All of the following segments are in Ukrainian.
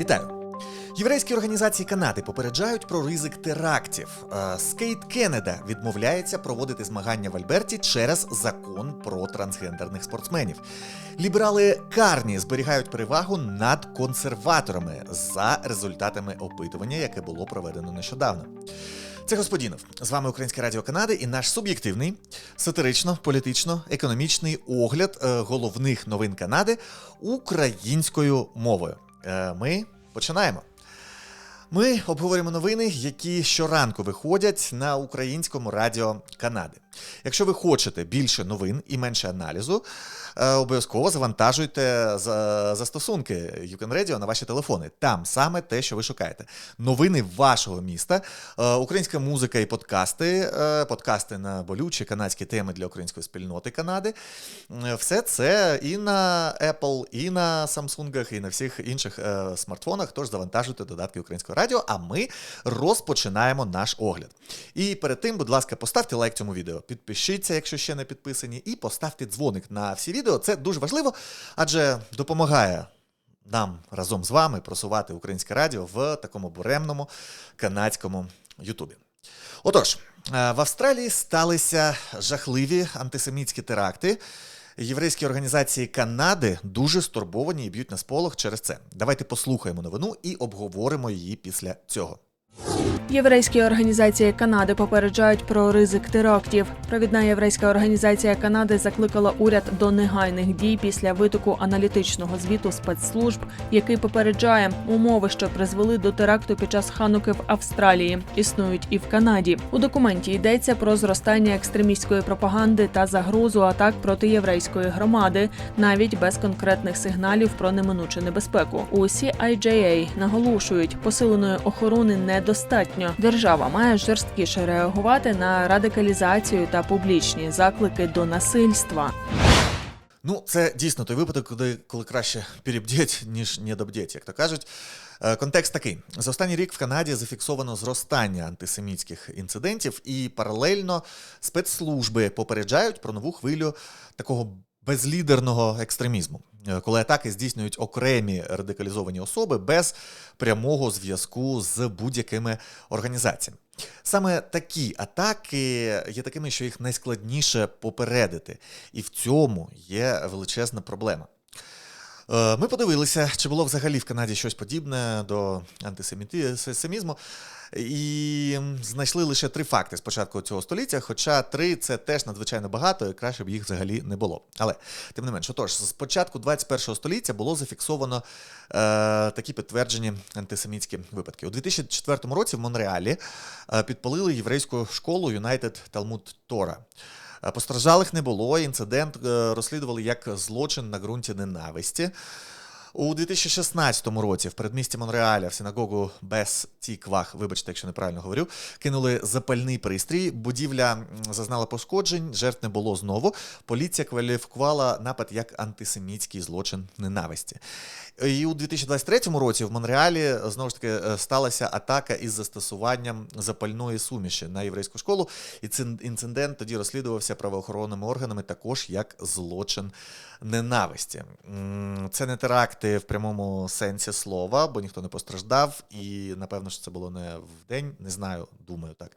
Вітаю! Єврейські організації Канади попереджають про ризик терактів. Е, Скейт Кеннеда відмовляється проводити змагання в Альберті через закон про трансгендерних спортсменів. Ліберали Карні зберігають перевагу над консерваторами за результатами опитування, яке було проведено нещодавно. Це господінов. З вами Українське Радіо Канади і наш суб'єктивний, сатирично, політично, економічний огляд е, головних новин Канади українською мовою. Е, Ми починаємо. Ми обговорюємо новини, які щоранку виходять на українському радіо Канади. Якщо ви хочете більше новин і менше аналізу, е, обов'язково завантажуйте за- застосунки YouCan Radio на ваші телефони. Там саме те, що ви шукаєте. Новини вашого міста, е, українська музика і подкасти, е, подкасти на болючі канадські теми для української спільноти Канади. Все це і на Apple, і на Samsung, і на всіх інших смартфонах. Тож завантажуйте додатки українського радіо. А ми розпочинаємо наш огляд. І перед тим, будь ласка, поставте лайк цьому відео, підпишіться, якщо ще не підписані, і поставте дзвоник на всі відео. Це дуже важливо, адже допомагає нам разом з вами просувати українське радіо в такому буремному канадському Ютубі. Отож, е, в Австралії сталися жахливі антисемітські теракти. Єврейські організації Канади дуже стурбовані і б'ють на сполох через це. Давайте послухаємо новину і обговоримо її після цього. Єврейські організації Канади попереджають про ризик терактів. Провідна єврейська організація Канади закликала уряд до негайних дій після витоку аналітичного звіту спецслужб, який попереджає умови, що призвели до теракту під час хануки в Австралії, існують і в Канаді. У документі йдеться про зростання екстремістської пропаганди та загрозу атак проти єврейської громади, навіть без конкретних сигналів про неминучу небезпеку. У CIJA наголошують, посиленої охорони недостатньо. Держава має жорсткіше реагувати на радикалізацію та публічні заклики до насильства. Ну, це дійсно той випадок, коли, коли краще перебдіть, ніж недобдіть, як то кажуть. Е, Контекст такий: за останній рік в Канаді зафіксовано зростання антисемітських інцидентів, і паралельно спецслужби попереджають про нову хвилю такого безлідерного екстремізму, коли атаки здійснюють окремі радикалізовані особи без прямого зв'язку з будь-якими організаціями. Саме такі атаки є такими, що їх найскладніше попередити, і в цьому є величезна проблема. Е, Ми подивилися, чи було взагалі в Канаді щось подібне до антисемізму, і знайшли лише три факти з початку цього століття, хоча три це теж надзвичайно багато, і краще б їх взагалі не було. Але тим не менш, отож, з початку 21 століття було зафіксовано е, такі підтверджені антисемітські випадки. У 2004 році в Монреалі е, підпалили єврейську школу United Talmud Torah. Е, Постраждалих не було. Інцидент е, розслідували як злочин на ґрунті ненависті. У 2016 році в передмісті Монреаля в синагогу Бес Тіквах, вибачте, якщо неправильно говорю, кинули запальний пристрій. Будівля зазнала пошкоджень, жертв не було знову. Поліція кваліфікувала напад як антисемітський злочин ненависті. І у 2023 році в Монреалі знову ж таки е, сталася атака із застосуванням запальної суміші на єврейську школу. І інцидент тоді розслідувався правоохоронними органами також як злочин ненависті. Це не теракти в прямому сенсі слова, бо ніхто не постраждав, і напевно, що це було не в день, не знаю, думаю так.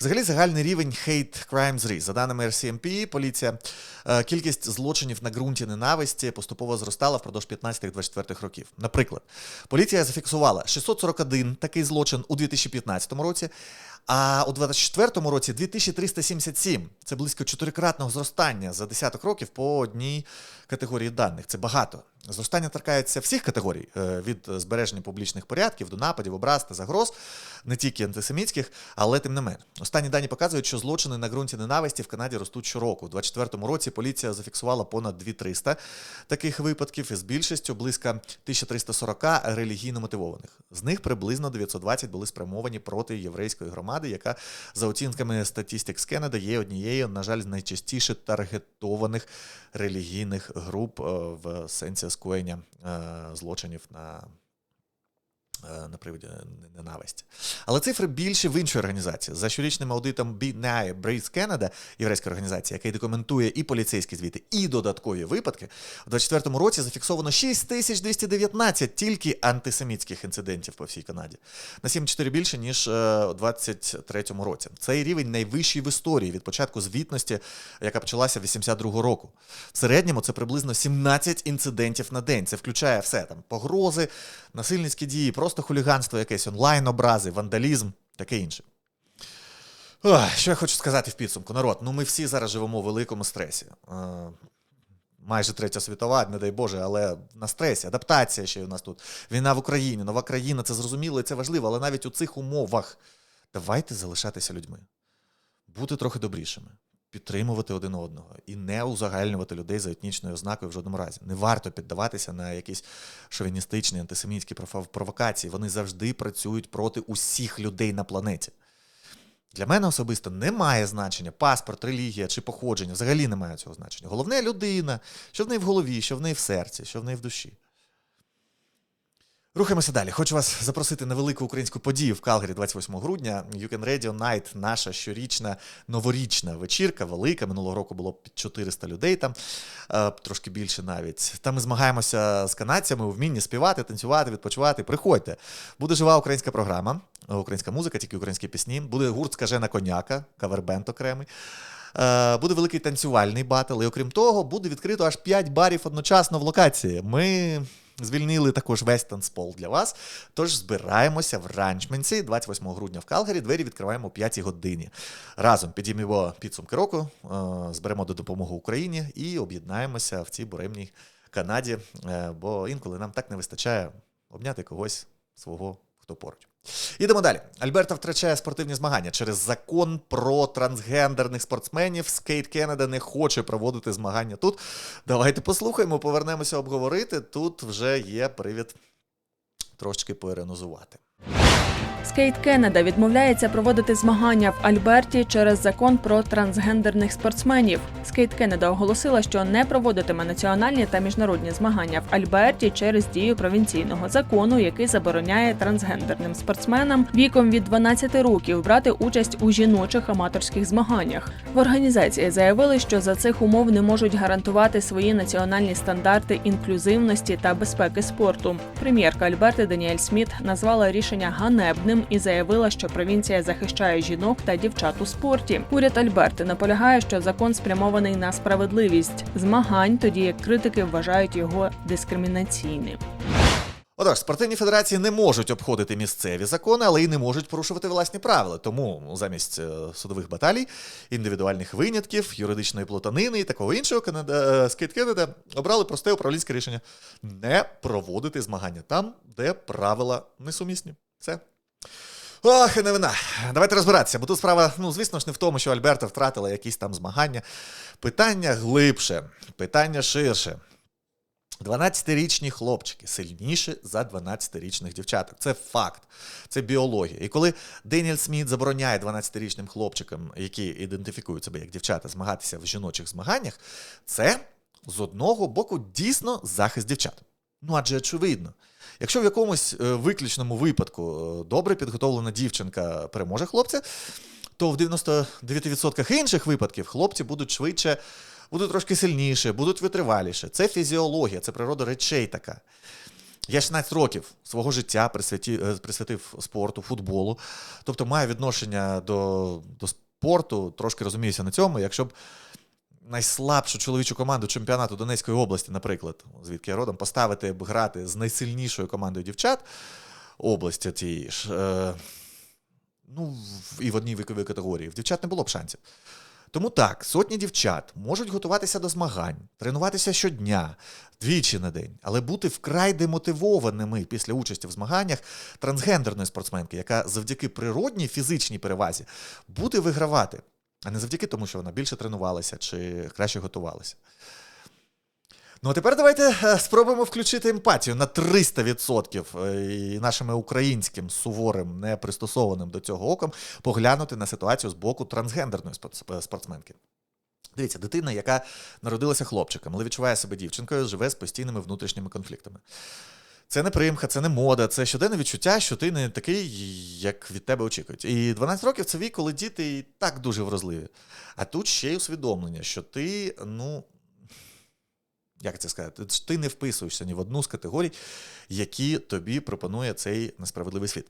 Взагалі, загальний рівень hate crime зріс. За даними RCMP, поліція, е, кількість злочинів на ґрунті ненависті поступово зростала впродовж 15-24 років. Наприклад, поліція зафіксувала 641 такий злочин у 2015 році. А у 24-му році 2377. Це близько чотирикратного зростання за десяток років по одній категорії даних. Це багато. Зростання торкається всіх категорій е, від збереження публічних порядків до нападів, образ та загроз, не тільки антисемітських, але тим не менш. Останні дані показують, що злочини на ґрунті ненависті в Канаді ростуть щороку. У 24-му році поліція зафіксувала понад 2300 таких випадків із більшістю близько 1340 релігійно мотивованих. З них приблизно 920 були спрямовані проти єврейської громади, яка за оцінками Statistics Canada є однією, на жаль, з найчастіше таргетованих релігійних груп е, в сенсі скоєння е, злочинів на на приводі ненависті. Але цифри більше в іншій організації. За щорічним аудитом BNI Brace Canada, єврейська організація, яка документує і поліцейські звіти, і додаткові випадки, у 2024 році зафіксовано 6219 тільки антисемітських інцидентів по всій Канаді. На 7,4 більше, ніж е, у 2023 році. Цей рівень найвищий в історії від початку звітності, яка почалася 82 року. В середньому це приблизно 17 інцидентів на день. Це включає все там погрози, насильницькі дії, просто хуліганство, якесь онлайн-образи, вандалізм, таке інше. Ох, що я хочу сказати в підсумку, народ. Ну ми всі зараз живемо у великому стресі. Е, майже третя світова, не дай Боже, але на стресі, адаптація ще у нас тут. Війна в Україні, нова країна, це зрозуміло і це важливо, але навіть у цих умовах давайте залишатися людьми, бути трохи добрішими, підтримувати один одного і не узагальнювати людей за етнічною ознакою в жодному разі. Не варто піддаватися на якісь шовіністичні, антисемітські провокації. Вони завжди працюють проти усіх людей на планеті. Для мене особисто немає значення паспорт, релігія чи походження. Взагалі немає цього значення. Головне людина, що в неї в голові, що в неї в серці, що в неї в душі. Рухаємося далі. Хочу вас запросити на велику українську подію в Калгарі 28 грудня. You Can Radio Night, наша щорічна новорічна вечірка, велика. Минулого року було під 400 людей там, е, трошки більше навіть. Там ми змагаємося з канадцями у вмінні співати, танцювати, відпочивати. Приходьте. Буде жива українська програма, українська музика, тільки українські пісні. Буде гурт Скажена коняка, кавербенд окремий. Е, Буде великий танцювальний батл. І окрім того, буде відкрито аж 5 барів одночасно в локації. Ми звільнили також весь танцпол для вас. Тож збираємося в ранчменці 28 грудня в Калгарі. Двері відкриваємо о 5 годині. Разом підіймемо підсумки року, е, зберемо до допомоги Україні і об'єднаємося в цій буремній Канаді. Е, Бо інколи нам так не вистачає обняти когось свого, хто поруч. Ідемо далі. Альберта втрачає спортивні змагання через закон про трансгендерних спортсменів. Скейт Кеннеда не хоче проводити змагання тут. Давайте послухаємо, повернемося обговорити. Тут вже є привід трошечки поіренозувати. Скейт Кеннеда відмовляється проводити змагання в Альберті через закон про трансгендерних спортсменів. Скейт Кеннеда оголосила, що не проводитиме національні та міжнародні змагання в Альберті через дію провінційного закону, який забороняє трансгендерним спортсменам віком від 12 років брати участь у жіночих аматорських змаганнях. В організації заявили, що за цих умов не можуть гарантувати свої національні стандарти інклюзивності та безпеки спорту. Прем'єрка Альберти Даніель Сміт назвала рішення ганебним і заявила, що провінція захищає жінок та дівчат у спорті. Уряд Альберти наполягає, що закон спрямований на справедливість змагань, тоді як критики вважають його дискримінаційним. Отож, спортивні федерації не можуть обходити місцеві закони, але й не можуть порушувати власні правила. Тому замість е, судових баталій, індивідуальних винятків, юридичної плутанини і такого іншого Канада, е, Скейт Кеннеда обрали просте управлінське рішення не проводити змагання там, де правила несумісні. Все. Ох, і новина. Давайте розбиратися, бо тут справа, ну, звісно ж, не в тому, що Альберта втратила якісь там змагання. Питання глибше, питання ширше. 12-річні хлопчики сильніші за 12-річних дівчаток. Це факт, це біологія. І коли Деніель Сміт забороняє 12-річним хлопчикам, які ідентифікують себе як дівчата, змагатися в жіночих змаганнях, це з одного боку дійсно захист дівчат. Ну адже очевидно. Якщо в якомусь е, виключному випадку е, добре підготовлена дівчинка переможе хлопця, то в 99% інших випадків хлопці будуть швидше, будуть трошки сильніше, будуть витриваліше. Це фізіологія, це природа речей така. Я 16 років свого життя присвяті, е, присвятив спорту, футболу, тобто маю відношення до, до спорту, трошки розуміюся на цьому. Якщо б найслабшу чоловічу команду чемпіонату Донецької області, наприклад, звідки я родом, поставити грати з найсильнішою командою дівчат області тієї ж, е, ну, і в одній віковій категорії, в дівчат не було б шансів. Тому так, сотні дівчат можуть готуватися до змагань, тренуватися щодня, двічі на день, але бути вкрай демотивованими після участі в змаганнях трансгендерної спортсменки, яка завдяки природній фізичній перевазі буде вигравати, а не завдяки тому, що вона більше тренувалася чи краще готувалася. Ну, а тепер давайте е, спробуємо включити емпатію на 300% е, і нашими українським суворим, непристосованим до цього оком поглянути на ситуацію з боку трансгендерної спорт- спортсменки. Дивіться, дитина, яка народилася хлопчиком, але відчуває себе дівчинкою, живе з постійними внутрішніми конфліктами. Це не примха, це не мода, це щоденне відчуття, що ти не такий, як від тебе очікують. І 12 років це вік, коли діти і так дуже вразливі. А тут ще й усвідомлення, що ти, ну. Як це сказати? Ти не вписуєшся ні в одну з категорій, які тобі пропонує цей несправедливий світ.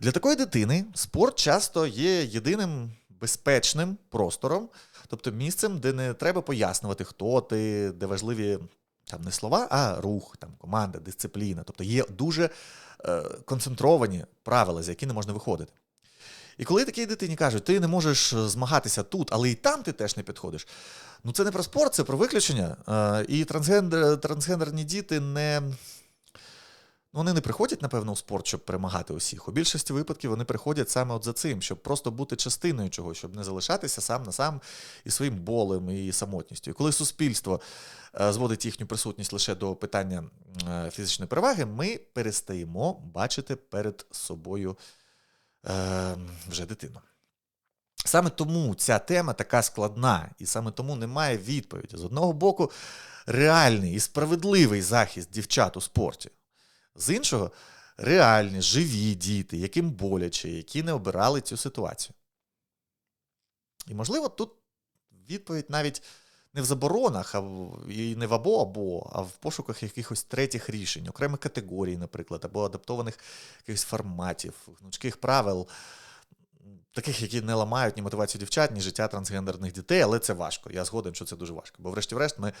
Для такої дитини спорт часто є єдиним безпечним простором, тобто місцем, де не треба пояснювати, хто ти, де важливі там не слова, а рух, там, команда, дисципліна. Тобто є дуже е, концентровані правила, за які не можна виходити. І коли такій дитині кажуть, ти не можеш змагатися тут, але і там ти теж не підходиш. Ну це не про спорт, це про виключення. Е, і трансгендер, трансгендерні діти не. Ну, Вони не приходять, напевно, у спорт, щоб перемагати усіх. У більшості випадків вони приходять саме от за цим, щоб просто бути частиною чогось, щоб не залишатися сам на сам із своїм болем і самотністю. І коли суспільство е, зводить їхню присутність лише до питання е, фізичної переваги, ми перестаємо бачити перед собою е, вже дитину. Саме тому ця тема така складна, і саме тому немає відповіді. З одного боку, реальний і справедливий захист дівчат у спорті. З іншого, реальні, живі діти, яким боляче, які не обирали цю ситуацію. І, можливо, тут відповідь навіть не в заборонах, а і не в або-або, а в пошуках якихось третіх рішень, окремих категорій, наприклад, або адаптованих якихось форматів, гнучких правил, таких, які не ламають ні мотивацію дівчат, ні життя трансгендерних дітей, але це важко. Я згоден, що це дуже важко. Бо, врешті-решт, ми,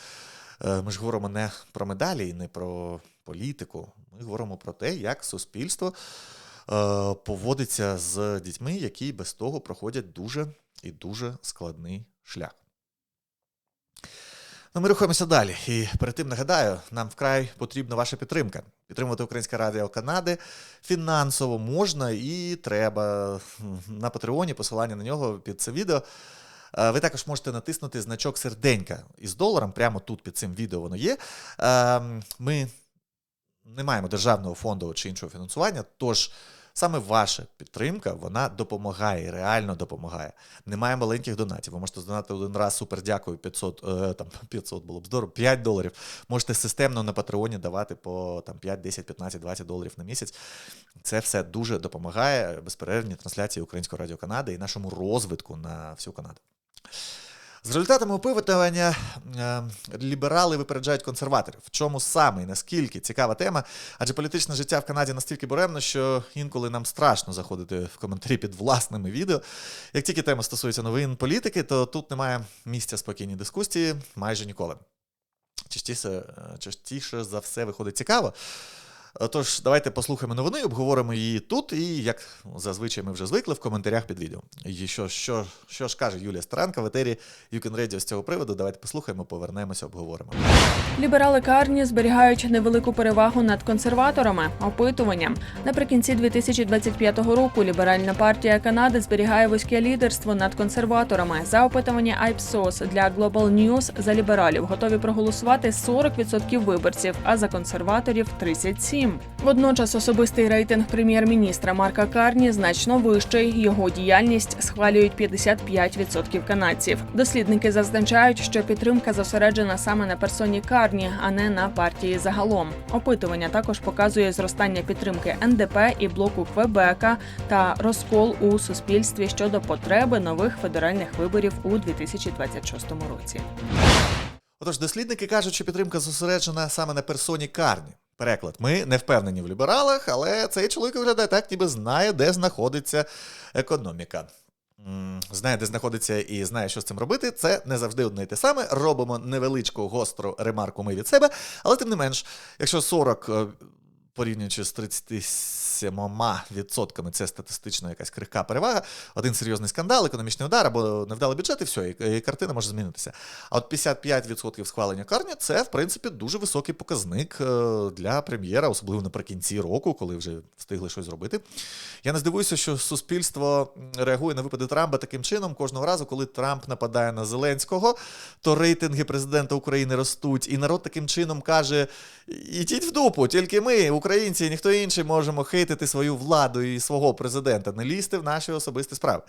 е, ми ж говоримо не про медалі і не про політику. Говоримо про те, як суспільство е, поводиться з дітьми, які без того проходять дуже і дуже складний шлях. Ну, ми рухаємося далі. І перед тим нагадаю, нам вкрай потрібна ваша підтримка. Підтримувати Українське Радіо Канади фінансово можна і треба. На Патреоні посилання на нього під це відео. Е, Ви також можете натиснути значок серденька із доларом, прямо тут під цим відео воно є. Е, Ми не маємо державного фонду чи іншого фінансування, тож саме ваша підтримка вона допомагає, реально допомагає. Немає маленьких донатів. Ви можете здонати один раз, супер дякую, 500, е, там 500 було б здорово, 5 доларів. Можете системно на Патреоні давати по там, 5, 10, 15, 20 доларів на місяць. Це все дуже допомагає безперервній трансляції Українського радіо Канади і нашому розвитку на всю Канаду. З результатами опитування е, ліберали випереджають консерваторів. В чому саме і наскільки цікава тема? Адже політичне життя в Канаді настільки буремно, що інколи нам страшно заходити в коментарі під власними відео. Як тільки тема стосується новин політики, то тут немає місця спокійній дискусії майже ніколи. Частіше, е, частіше за все виходить цікаво. Е, Тож, давайте послухаємо новини, обговоримо її тут, і як зазвичай ми вже звикли в коментарях під відео. І що, що, що ж каже Юлія Старанка в етері You Radio з цього приводу? Давайте послухаємо, повернемося, обговоримо. Ліберали Карні зберігають невелику перевагу над консерваторами. Опитуванням наприкінці 2025 року ліберальна партія Канади зберігає вузьке лідерство над консерваторами. За опитування Ipsos для Global News за лібералів готові проголосувати 40% виборців, а за консерваторів 37%. Водночас особистий рейтинг прем'єр-міністра Марка Карні значно вищий. Його діяльність схвалюють 55% канадців. Дослідники зазначають, що підтримка зосереджена саме на персоні Карні, а не на партії загалом. Опитування також показує зростання підтримки НДП і блоку Квебека та розкол у суспільстві щодо потреби нових федеральних виборів у 2026 році. Отож, дослідники кажуть, що підтримка зосереджена саме на персоні Карні. Переклад. Ми не впевнені в лібералах, але цей чоловік виглядає так, ніби знає, де знаходиться економіка. Знає, де знаходиться і знає, що з цим робити. Це не завжди одне й те саме. Робимо невеличку гостру ремарку ми від себе, але тим не менш, якщо 40 е, порівнюючи з 37% це статистично якась крихка перевага, один серйозний скандал, економічний удар або невдалий бюджет, і все, і, картина може змінитися. А от 55% схвалення карні це, в принципі, дуже високий показник е, для прем'єра, особливо наприкінці року, коли вже встигли щось зробити. Я не здивуюся, що суспільство реагує на випади Трампа таким чином кожного разу, коли Трамп нападає на Зеленського, то рейтинги президента України ростуть, і народ таким чином каже: ідіть в дупу, тільки ми, українці, і ніхто інший, можемо хейтити свою владу і свого президента, не лізти в наші особисті справи.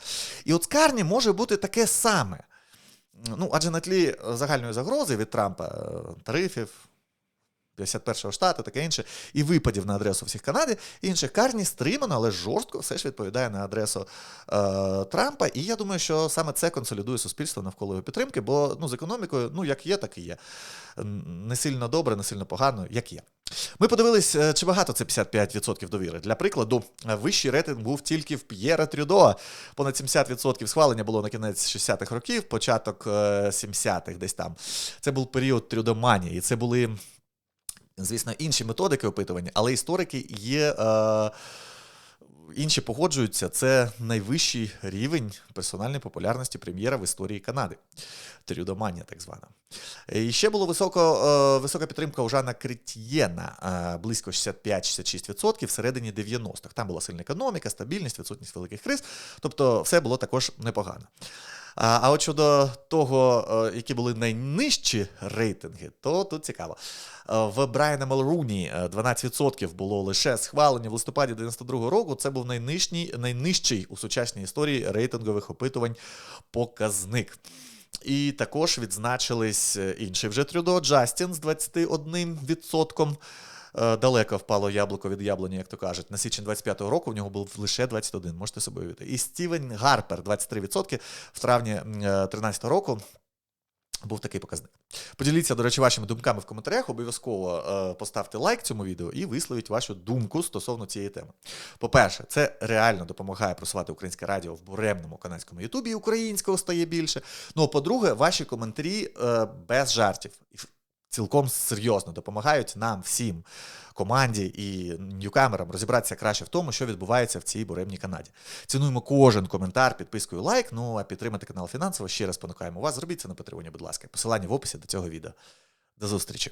І от з Карні може бути таке саме. Ну, адже на тлі загальної загрози від Трампа, е, тарифів, 51-го штату, таке інше, і випадів на адресу всіх Канади і інших. Карні стримано, але жорстко все ж відповідає на адресу е, Трампа. І я думаю, що саме це консолідує суспільство навколо його підтримки, бо ну, з економікою, ну як є, так і є. Не сильно добре, не сильно погано, як є. Ми подивились, е, чи багато це 55% довіри. Для прикладу, е, вищий рейтинг був тільки в П'єра Трюдо. Понад 70% схвалення було на кінець 60-х років, початок е, 70-х десь там. Це був період трюдоманії. І це були, звісно, інші методики опитування, але історики є. Е, Інші погоджуються, це найвищий рівень персональної популярності прем'єра в історії Канади. Трюдоманія, так звана. І ще було високо, е, висока підтримка у Жана Кретьєна, е, близько 65-66% всередині 90-х. Там була сильна економіка, стабільність, відсутність великих криз. Тобто все було також непогано. А, а от щодо того, е, які були найнижчі рейтинги, то тут цікаво. Е, В Брайана Малруні е, 12% було лише схвалення в листопаді 92-го року. Це був найнижчий, найнижчий у сучасній історії рейтингових опитувань показник. І також відзначились е, інший вже Трюдо Джастін з 21%. Е, Далеко впало яблуко від яблуні, як то кажуть. На січень 25-го року в нього був лише 21, можете собі уявити. І Стівен Гарпер 23% в травні 13-го року. Був такий показник. Поділіться, до речі, вашими думками в коментарях. Обов'язково е, поставте лайк цьому відео і висловіть вашу думку стосовно цієї теми. По-перше, це реально допомагає просувати українське радіо в буремному канадському Ютубі, українського стає більше. Ну, а по-друге, ваші коментарі е, без жартів. Цілком серйозно допомагають нам всім, команді і ньюкамерам розібратися краще в тому, що відбувається в цій буремній Канаді. Цінуємо кожен коментар, підпискою лайк. Ну а підтримати канал фінансово ще раз спонукаємо вас. Зробіть це на Патреоні, будь ласка. Посилання в описі до цього відео. До зустрічі.